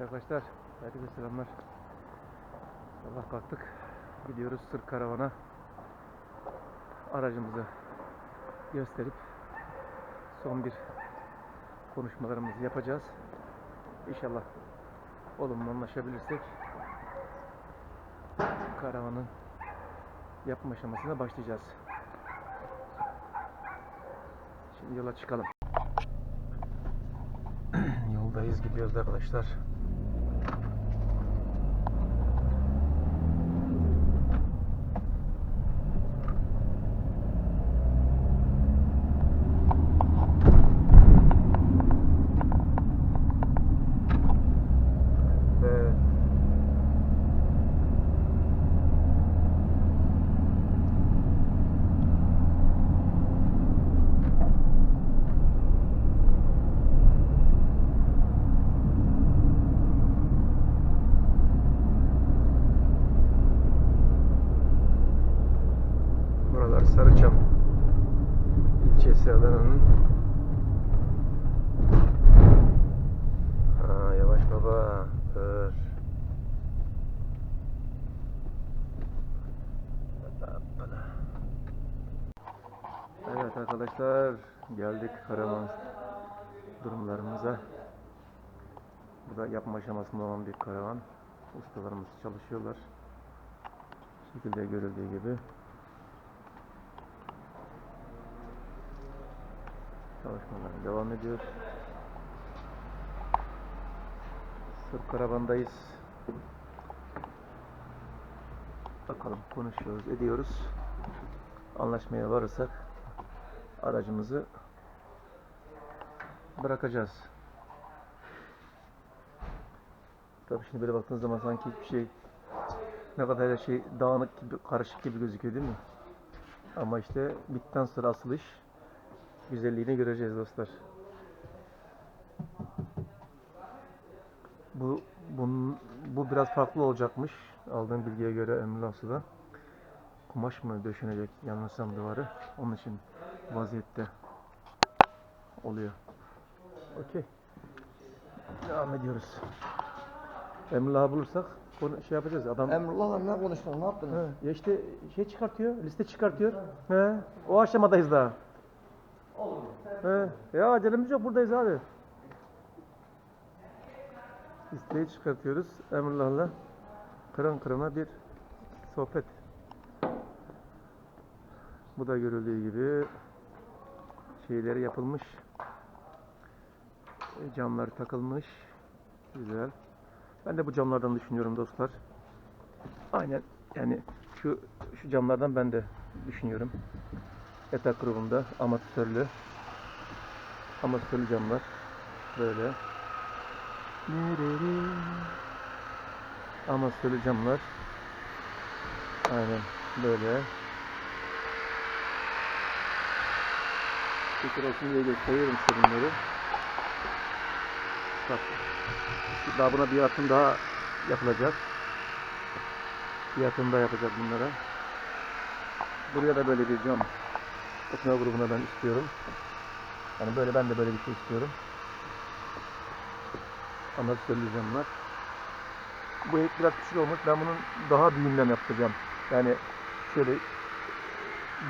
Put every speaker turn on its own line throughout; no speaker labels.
Evet arkadaşlar, herkese selamlar. Sabah kalktık. Gidiyoruz Sırk Karavan'a. Aracımızı gösterip son bir konuşmalarımızı yapacağız. İnşallah olumlu anlaşabilirsek karavanın yapma aşamasına başlayacağız. Şimdi yola çıkalım. Yoldayız gidiyoruz arkadaşlar. Evet. Buralar Sarıçam ilçesi Adana'nın. Ha, yavaş baba. Dur. Evet arkadaşlar geldik karavan durumlarımıza. Burada yapma aşamasında olan bir karavan. Ustalarımız çalışıyorlar. Bu şekilde görüldüğü gibi. Çalışmalar devam ediyor. Sırf karavandayız. Bakalım konuşuyoruz, ediyoruz. Anlaşmaya varırsak aracımızı bırakacağız. Tabii şimdi böyle baktığınız zaman sanki hiçbir şey ne kadar her şey dağınık gibi, karışık gibi gözüküyor değil mi? Ama işte bitten sonra asıl iş güzelliğini göreceğiz dostlar. Bu bunun, bu biraz farklı olacakmış. Aldığım bilgiye göre Emrullah Su'da. Kumaş mı döşenecek yanlışsam duvarı. Onun için vaziyette oluyor. Okey. Devam ediyoruz. Emrullah'ı bulursak konu şey yapacağız. Adam
Emrullah'la ne konuştun, ne yaptın?
He, ya işte şey çıkartıyor, liste çıkartıyor. He, o aşamadayız daha.
Olur.
Ya acelemiz yok buradayız abi. Listeyi çıkartıyoruz Emrullah'la. Kıran kırana bir sohbet. Bu da görüldüğü gibi şeyleri yapılmış. E, Camlar takılmış. Güzel. Ben de bu camlardan düşünüyorum dostlar. Aynen yani şu şu camlardan ben de düşünüyorum. Yatak grubunda amatörlü amatörlü camlar böyle. Amatörlü camlar. Aynen böyle. Bir sırasını diye gösteriyorum size bunları bak daha buna bir atım daha yapılacak. Bir atım daha yapacak bunlara. Buraya da böyle bir cam oturma grubuna ben istiyorum. Yani böyle ben de böyle bir şey istiyorum. Ama söyleyeceğim bu ek biraz küçük olmuş. Ben bunun daha büyüğünden yapacağım. Yani şöyle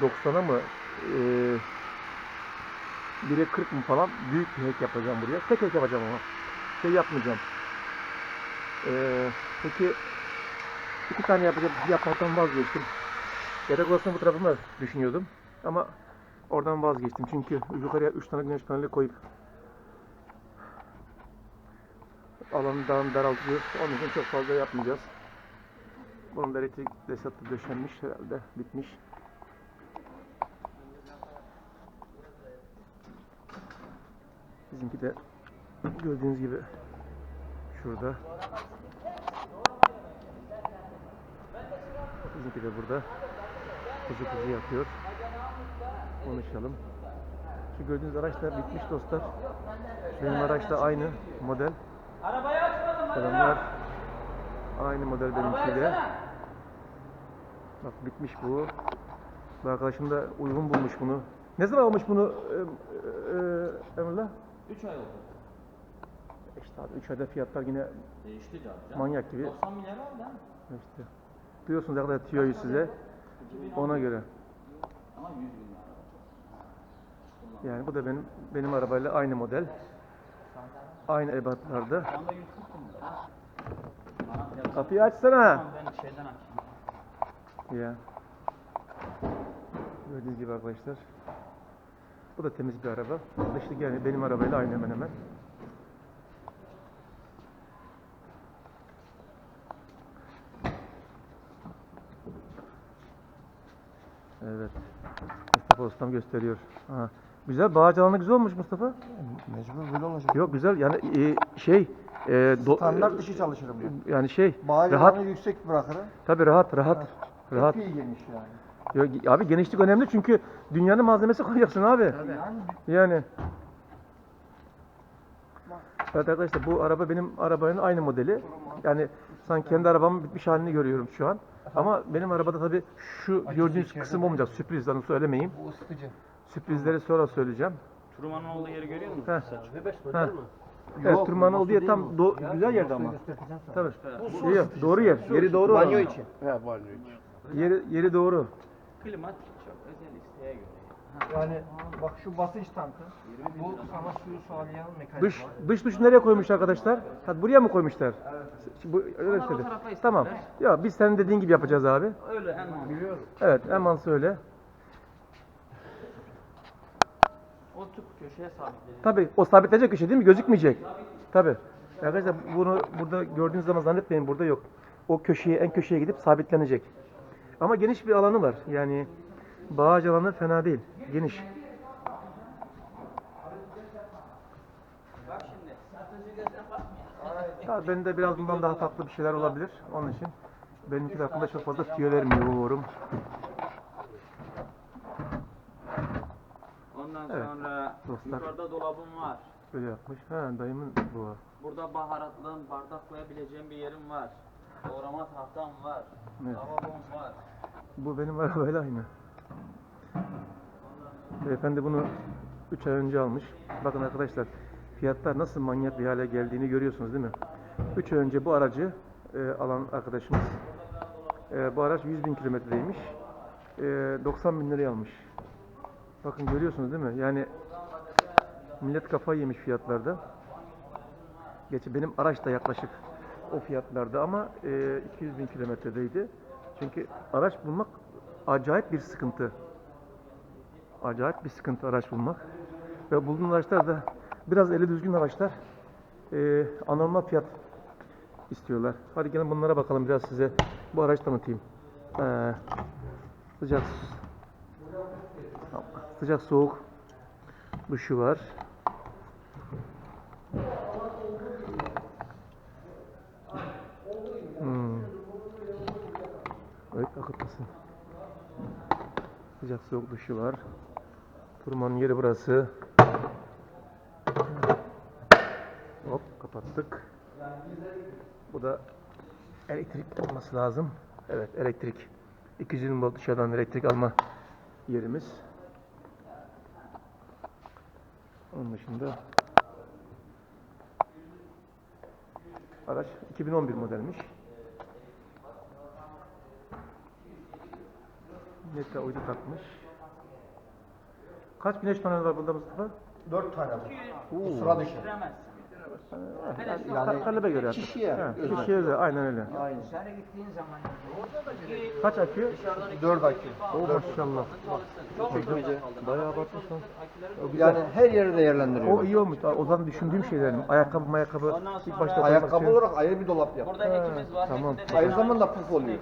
90'a mı eee 1'e 40 mı falan büyük bir hek yapacağım buraya. Tek hek yapacağım ama. Şey yapmayacağım. Eee peki iki tane yapacağım yapmaktan vazgeçtim. Yatak odasını bu tarafıma düşünüyordum. Ama oradan vazgeçtim çünkü yukarıya 3 tane güneş paneli koyup alanı daha daraltıyor. Onun için çok fazla yapmayacağız. Bunun da elektrik desatı döşenmiş herhalde. Bitmiş. Bizimki de gördüğünüz gibi şurada. Bizimki de burada. Kuzu kuzu yapıyor. Konuşalım. Şu gördüğünüz araç da bitmiş dostlar. Benim araç da aynı model.
Arabayı açmadım
Selamlar. Aynı model benimkiyle.
açsana.
Bak bitmiş bu. Bu arkadaşım da uygun bulmuş bunu. Ne zaman almış bunu e, e, Emrullah?
3 ay oldu.
İşte abi 3 ayda fiyatlar yine
Değişti canım.
manyak gibi.
90 milyar oldu ha.
İşte. Duyuyorsunuz ne kadar tüyoyu size.
2010
Ona göre.
Ama 100 bin lira.
Yani bu da benim benim arabayla aynı model. Aynı ebatlarda.
Onda 140 bin lira. Bana fiyat-
Kapıyı açsana. Ya. Gördüğünüz gibi arkadaşlar. Bu da temiz bir araba. Dışlık yani benim arabayla aynı hemen hemen. Evet. Ustam gösteriyor. Ha. Güzel. Bağcı alanı güzel olmuş Mustafa.
Mecbur böyle olacak.
Yok güzel. Yani e, şey e, do-
Standart dışı çalışırım ben.
yani şey
Bağ
rahat.
yalanı yüksek bırakırım.
Tabii rahat rahat. Rahat.
Çok iyi geniş yani.
Yok, abi genişlik önemli çünkü dünyanın malzemesi koyacaksın abi.
Yani
Yani. Evet arkadaşlar bu araba benim arabanın aynı modeli. Yani sanki kendi arabamın bitmiş halini görüyorum şu an. Ama benim arabada tabii şu gördüğünüz kısım olmayacak. Sürpriz onu söylemeyeyim.
bu ısıtıcı.
Sürprizleri sonra söyleyeceğim.
Truman'ın olduğu yeri görüyor musun?
Heh. Heh. Evet, tırmanı olduğu yer tam do- güzel yerde ama. Tabii. Yok, doğru yer. Yeri doğru.
Banyo için.
He banyo için.
Yeri, yeri doğru.
Klima çok özel isteğe göre.
Yani bak şu basınç tankı. Bu sana suyu sağlayan mekanizma.
Dış dış duş nereye koymuş arkadaşlar? Ha, buraya mı koymuşlar? Bu öyle
Onlar o tarafa.
Tamam. Ya biz senin dediğin gibi yapacağız abi.
Öyle en mantıklı.
Evet, hemen söyle.
O tüp köşeye sabitleyeceğiz.
Tabii o sabitlenecek köşe değil mi? Gözükmeyecek. Tabii. Arkadaşlar bunu burada gördüğünüz zaman zannetmeyin burada yok. O köşeye en köşeye gidip sabitlenecek. Ama geniş bir alanı var. Yani bağaç alanı fena değil. Geniş. Ya benim de biraz bundan daha tatlı bir şeyler olabilir. Onun için benimki hakkında çok fazla tüyo vermiyorum.
Ondan
Evet,
sonra
dostlar.
yukarıda dolabım var.
Böyle yapmış. Ha dayımın bu.
Burada baharatlığın bardak koyabileceğim bir yerim var. Doğrama tahtam var.
Evet.
Lavabom var.
Bu benim arabayla aynı. Beyefendi bunu 3 ay önce almış. Bakın arkadaşlar fiyatlar nasıl manyak bir hale geldiğini görüyorsunuz değil mi? 3 ay önce bu aracı e, alan arkadaşımız e, bu araç 100 bin kilometredeymiş. E, 90 bin liraya almış. Bakın görüyorsunuz değil mi? Yani millet kafayı yemiş fiyatlarda. Geçi benim araç da yaklaşık o fiyatlarda ama e, 200 bin kilometredeydi. Çünkü araç bulmak acayip bir sıkıntı. Acayip bir sıkıntı araç bulmak. Ve bulduğum araçlar da biraz eli düzgün araçlar e, anormal fiyat istiyorlar. Hadi gelin bunlara bakalım biraz size bu araç tanıtayım. Ee, sıcak sıcak soğuk duşu var. Hmm. Evet akıtmasın. Sıcak soğuk duşu var. Turmanın yeri burası. Hop kapattık. Bu da elektrik olması lazım. Evet elektrik. 220 volt dışarıdan elektrik alma yerimiz. Onun dışında araç 2011 modelmiş. Metre uydu takmış. Kaç güneş paneli var burada Mustafa?
Dört tane.
Oo.
Bu sıra dışı.
Yani,
Yani
talebe göre. artık.
kişiye özel.
Kişiye özel. Aynen öyle.
Aynen.
Dışarı gittiğin zaman
Kaç
iki
Dört akü.
O maşallah.
Çok güzel.
Bayağı güzel.
Yani her yeri değerlendiriyor.
o iyi olmuş. O zaman düşündüğüm şeylerim. Ayakkabı ayakkabı ilk başta
Ayakkabı olarak ayrı bir dolap yap.
Burada ekimiz var.
tamam.
Aynı zamanda puf oluyor.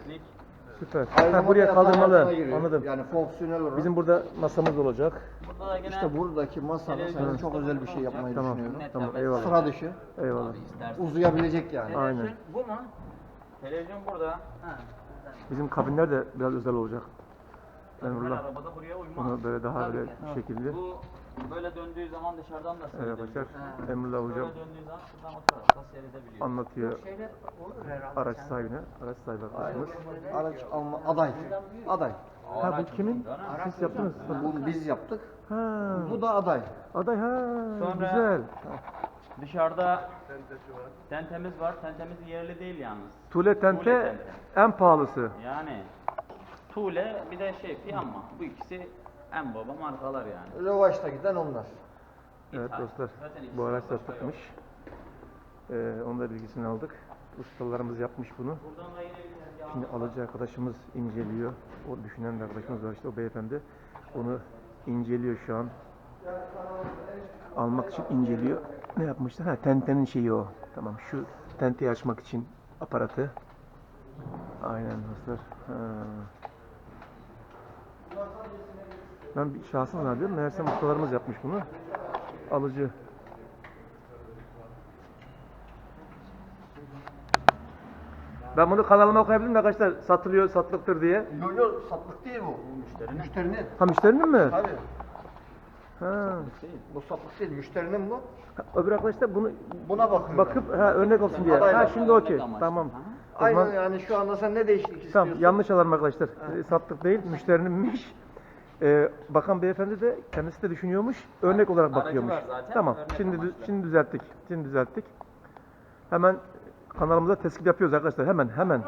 Süper. Ha, buraya
yatağın
kaldırmalı.
altına giriyor.
Anladım.
Yani fonksiyonel olarak.
Bizim burada masamız olacak.
Burada da gene
işte buradaki masada senin
Televizyon
çok özel bir şey yapmayı
Tamam.
düşünüyorum.
net
Tamam eyvallah.
Sıra dışı.
Eyvallah.
istersen.
Uzayabilecek yani.
Aynen.
Televizyon Bu mu? Televizyon burada. Ha.
Bizim kabinler de biraz özel olacak.
Her
Emrullah.
arabada buraya uymaz.
Bunu böyle daha
Tabii.
böyle bir şekilde.
Bu böyle döndüğü zaman dışarıdan da
Evet
seyredebiliyor.
arkadaşlar. Emrullah hocam
Böyle döndüğü zaman şuradan o tarafta seyredebiliyor.
anlatıyor
Şeyler olur herhalde.
araç sahibine. Araç sahibi arkadaşımız.
Araç alma aday. Aday.
Ha bu kimin? Siz yaptınız.
Bunu biz yaptık.
Ha.
Bu da aday.
Aday ha.
Sonra-
Güzel.
Dışarıda tentemiz var. Tentemiz yerli değil yalnız.
Tule
Tule
tente
tente.
en pahalısı.
Yani Tule bir de şey Fiamma. Bu ikisi en baba markalar yani.
Rövaşta giden onlar.
Evet
İthal.
dostlar
Zaten
bu araç
başka yok.
satılıkmış. Ee, onun da bilgisini aldık. Ustalarımız yapmış bunu.
Buradan da yine bir tezgah
Şimdi alıcı arkadaşımız inceliyor. O düşünen bir arkadaşımız var işte o beyefendi. Onu inceliyor şu an. Almak için inceliyor. Ne yapmışlar? Ha tentenin şeyi o. Tamam şu tenteyi açmak için aparatı. Aynen dostlar. Ha. Ben bir şahsım zannediyorum. Meğerse ustalarımız yapmış bunu. Alıcı. Ben bunu kanalıma koyabilirim arkadaşlar satılıyor, satılıktır diye.
Yok yok satlık değil bu.
Müşterinin.
Müşterinin.
Ha müşterinin mi?
Tabii.
Ha.
Bu satlık değil müşterinin bu.
Öbür arkadaşlar bunu
Buna bakıyor.
bakıp ha örnek olsun diye. Ha şimdi okey. Tamam. Zaman-
Aynen yani şu anda sen ne değişiklik istiyorsun?
Tamam yanlış alalım arkadaşlar. Ee, Sattık değil, müşterininmiş. Ee, bakan beyefendi de kendisi de düşünüyormuş. Örnek olarak
Aracı
bakıyormuş.
var zaten,
Tamam.
örnek
Şimdi
amaçlı.
şimdi düzelttik. Şimdi düzelttik. Hemen kanalımıza tespit yapıyoruz arkadaşlar. Hemen hemen.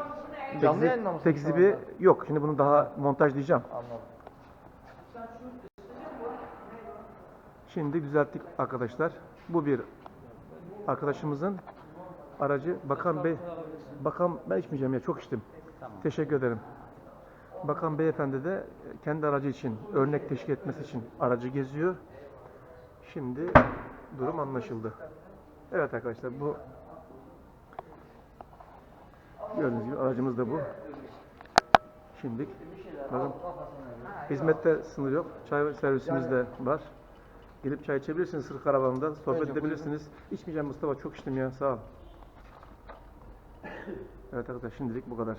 Canlı yayında mısın şu
tekzibi
anda?
yok. Şimdi bunu daha montajlayacağım.
Anladım.
Şimdi düzelttik arkadaşlar. Bu bir arkadaşımızın aracı. Bakan Bey, Bakan ben içmeyeceğim ya çok içtim. Teşekkür ederim. Bakan beyefendi de kendi aracı için örnek teşkil etmesi için aracı geziyor. Şimdi durum anlaşıldı. Evet arkadaşlar bu gördüğünüz gibi aracımız da bu. Şimdilik bakın hizmette sınır yok. Çay servisimiz de var. Gelip çay içebilirsiniz sırf karavanında. Sohbet
Bence
edebilirsiniz. İçmeyeceğim Mustafa çok içtim ya sağ ol. Evet arkadaşlar şimdilik bu kadar.